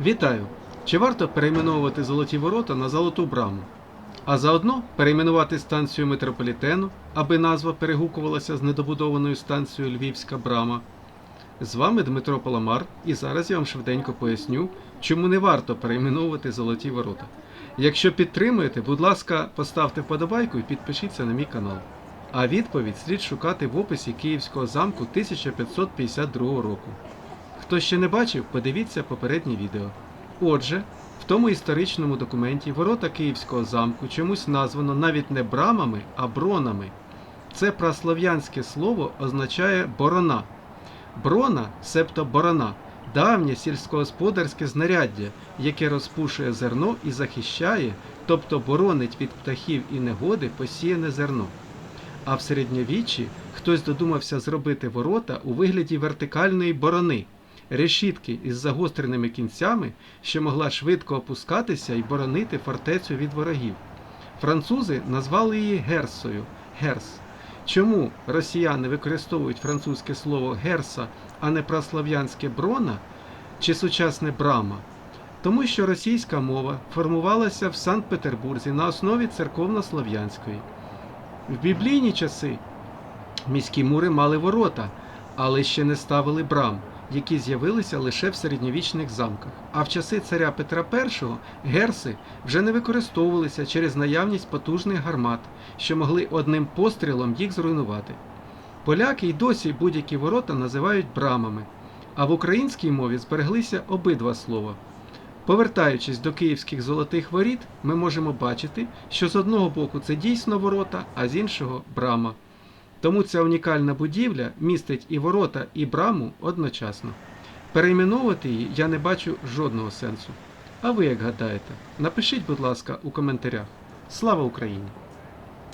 Вітаю! Чи варто перейменовувати золоті ворота на Золоту Браму? А заодно перейменувати станцію метрополітену, аби назва перегукувалася з недобудованою станцією Львівська Брама. З вами Дмитро Паламар, і зараз я вам швиденько поясню, чому не варто перейменовувати золоті ворота. Якщо підтримуєте, будь ласка, поставте вподобайку і підпишіться на мій канал. А відповідь слід шукати в описі Київського замку 1552 року. Хто ще не бачив, подивіться попереднє відео. Отже, в тому історичному документі ворота Київського замку чомусь названо навіть не брамами, а бронами. Це праслов'янське слово означає борона. Брона, себто борона, давнє сільськогосподарське знаряддя, яке розпушує зерно і захищає, тобто боронить від птахів і негоди посіяне зерно. А в середньовіччі хтось додумався зробити ворота у вигляді вертикальної борони, решітки із загостреними кінцями, що могла швидко опускатися і боронити фортецю від ворогів. Французи назвали її герсою герс. Чому росіяни використовують французьке слово герса, а не праслов'янське брона чи сучасне брама? Тому що російська мова формувалася в Санкт-Петербурзі на основі церковнослов'янської. В біблійні часи міські мури мали ворота, але ще не ставили брам, які з'явилися лише в середньовічних замках. А в часи царя Петра І герси вже не використовувалися через наявність потужних гармат, що могли одним пострілом їх зруйнувати. Поляки й досі будь-які ворота називають брамами, а в українській мові збереглися обидва слова. Повертаючись до київських золотих воріт, ми можемо бачити, що з одного боку це дійсно ворота, а з іншого брама. Тому ця унікальна будівля містить і ворота, і браму одночасно. Перейменовувати її я не бачу жодного сенсу. А ви як гадаєте? Напишіть, будь ласка, у коментарях. Слава Україні!